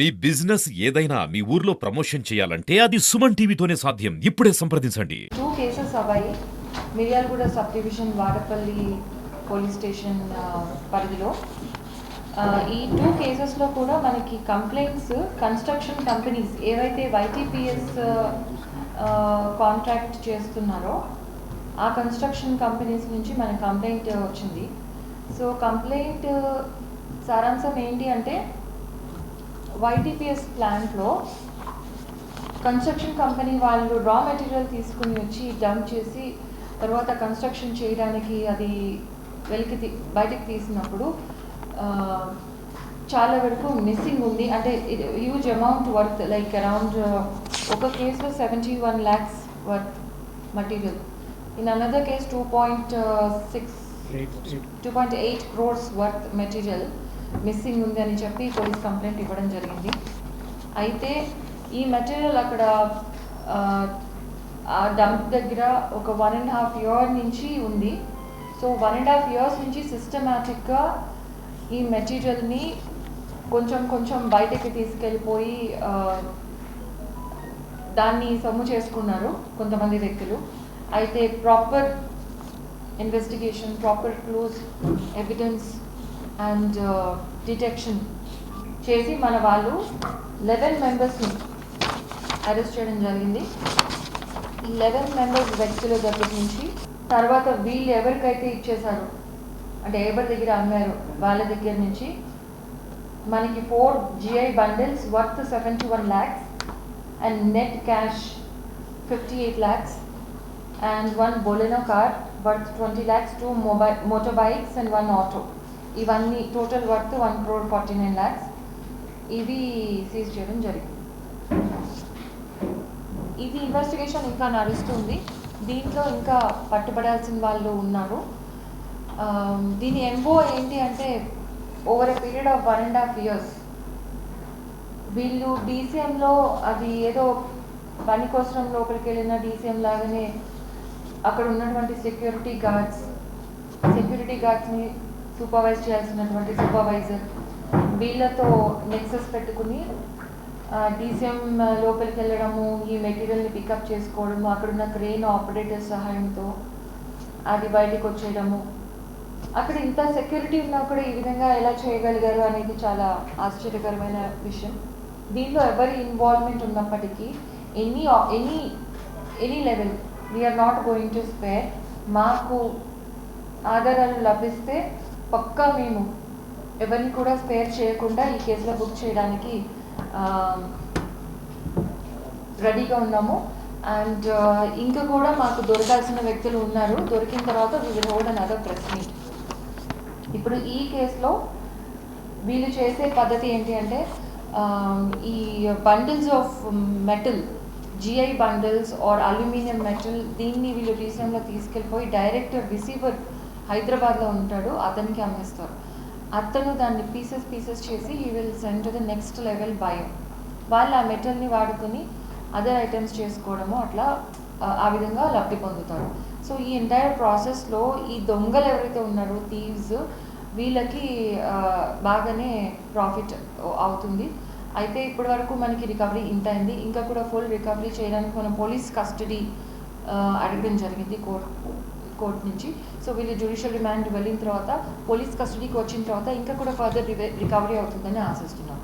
మీ business ఏదైనా మీ ఊర్లో promotion చేయాలంటే అది సుమన్ టీవీతోనే సాధ్యం. ఇప్పుడే సంప్రదించండి. Two cases అవ్వాయి. Miryalaguda sub division Vadapalli police station పరిధిలో. ఈ టూ కేసెస్లో కూడా మనకి కంప్లైంట్స్ కన్స్ట్రక్షన్ కంపెనీస్ ఏవైతే వైటీపీఎస్ కాంట్రాక్ట్ చేస్తున్నారో ఆ కన్స్ట్రక్షన్ కంపెనీస్ నుంచి మన కంప్లైంట్ వచ్చింది. సో కంప్లైంట్ సారాంశం ఏంటి అంటే వైటీపీఎస్ ప్లాంట్లో కన్స్ట్రక్షన్ కంపెనీ వాళ్ళు రా మెటీరియల్ తీసుకుని వచ్చి డంప్ చేసి తర్వాత కన్స్ట్రక్షన్ చేయడానికి అది వెలికి తీ బయటకు తీసినప్పుడు చాలా వరకు మిస్సింగ్ ఉంది. అంటే huge amount worth like around ఒక కేసులో seventy one lakhs worth material in another case two point six two point eight crores worth material missing ఉంది అని చెప్పి పోలీస్ కంప్లైంట్ ఇవ్వడం జరిగింది. అయితే ఈ మెటీరియల్ అక్కడ ఆ, డంప్ దగ్గర ఒక వన్ అండ్ హాఫ్ ఇయర్ నుంచి ఉంది. So one and half years నుంచి సిస్టమేటిక్గా ఈ మెటీరియల్ని కొంచెం కొంచెం బయటకి తీసుకెళ్ళిపోయి దాన్ని సొమ్ము చేసుకున్నారు కొంతమంది వ్యక్తులు. అయితే proper investigation proper close evidence and detection uh, చేసి మన వాళ్ళు లెవెన్ మెంబర్స్ని అరెస్ట్ చేయడం జరిగింది. లెవెన్ మెంబర్స్ వ్యక్తుల దగ్గర నుంచి తర్వాత వీళ్ళు ఎవరికైతే ఇచ్చేశారో అంటే ఎవరి దగ్గర అమ్మారు వాళ్ళ దగ్గర నుంచి మనకి four GI bundles worth seventy one lakhs and net cash fifty eight lakhs and one Baleno car worth twenty lakhs two mobile motorbikes and one auto ఇవన్నీ total worth one crore forty nine lakhs ఇవి seize చేయడం జరిగింది. ఇది investigation ఇంకా నడుస్తుంది. దీంట్లో ఇంకా పట్టుబడాల్సిన వాళ్ళు ఉన్నారు. దీని ఎంబో ఏంటి అంటే over a period of one and half years వీళ్ళు డీసీఎంలో అది ఏదో పని కోసం లోపలికి వెళ్ళిన డీసీఎం లాగానే అక్కడ ఉన్నటువంటి సెక్యూరిటీ గార్డ్స్ సెక్యూరిటీ గార్డ్స్ని సూపర్వైజ్ చేయాల్సినటువంటి సూపర్వైజర్ వీళ్ళతో నెక్సెస్ పెట్టుకుని డీసీఎం లోపలికి వెళ్ళడము ఈ మెటీరియల్ని పికప్ చేసుకోవడము అక్కడున్న క్రెయిన్ ఆపరేటర్ సహాయంతో అది బయటకు వచ్చేయడము. అక్కడ ఇంత సెక్యూరిటీ ఉన్నా కూడా ఈ విధంగా ఎలా చేయగలిగారు అనేది చాలా ఆశ్చర్యకరమైన విషయం. దీనిలో ఎవరి ఇన్వాల్వ్మెంట్ ఉన్నప్పటికీ any any any level we are not going to spare మాకు ఆధారాలు లభిస్తే పక్కా మేము ఎవరిని కూడా స్పేర్ చేయకుండా ఈ కేసులో బుక్ చేయడానికి రెడీగా ఉన్నాము. అండ్ ఇంకా కూడా మాకు దొరకాల్సిన వ్యక్తులు ఉన్నారు. దొరికిన తర్వాత we will hold another press meet ఇప్పుడు ఈ కేసులో వీళ్ళు చేసే పద్ధతి ఏంటి అంటే ఈ bundles of metal GI bundles or aluminium metal దీన్ని వీళ్ళు రీసెంట్గా తీసుకెళ్ళిపోయి డైరెక్ట్ రిసీవర్ హైదరాబాద్లో ఉంటాడు అతనికి అమ్మేస్తారు. అతను దాన్ని పీసెస్ పీసెస్ చేసి he will send to the next level bio వాళ్ళు ఆ మెటల్ని వాడుకొని అదర్ ఐటమ్స్ చేసుకోవడము అట్లా ఆ, విధంగా లబ్ధి పొందుతారు. సో ఈ ఎంటైర్ ప్రాసెస్లో ఈ దొంగలు ఎవరైతే ఉన్నారో థీవ్స్ వీళ్ళకి బాగానే ప్రాఫిట్ అవుతుంది. అయితే ఇప్పటి వరకు మనకి రికవరీ ఇంత అయింది. ఇంకా కూడా ఫుల్ రికవరీ చేయడానికి మనం పోలీస్ కస్టడీ అడగడం జరిగింది కోర్ట్ కోర్ట్ నుంచి. సో వీళ్ళు జ్యుడిషియల్ రిమాండ్ వెళ్ళిన తర్వాత పోలీస్ కస్టడీకి వచ్చిన తర్వాత ఇంకా కూడా ఫర్దర్ రికవరీ అవుతుందని ఆశిస్తున్నాను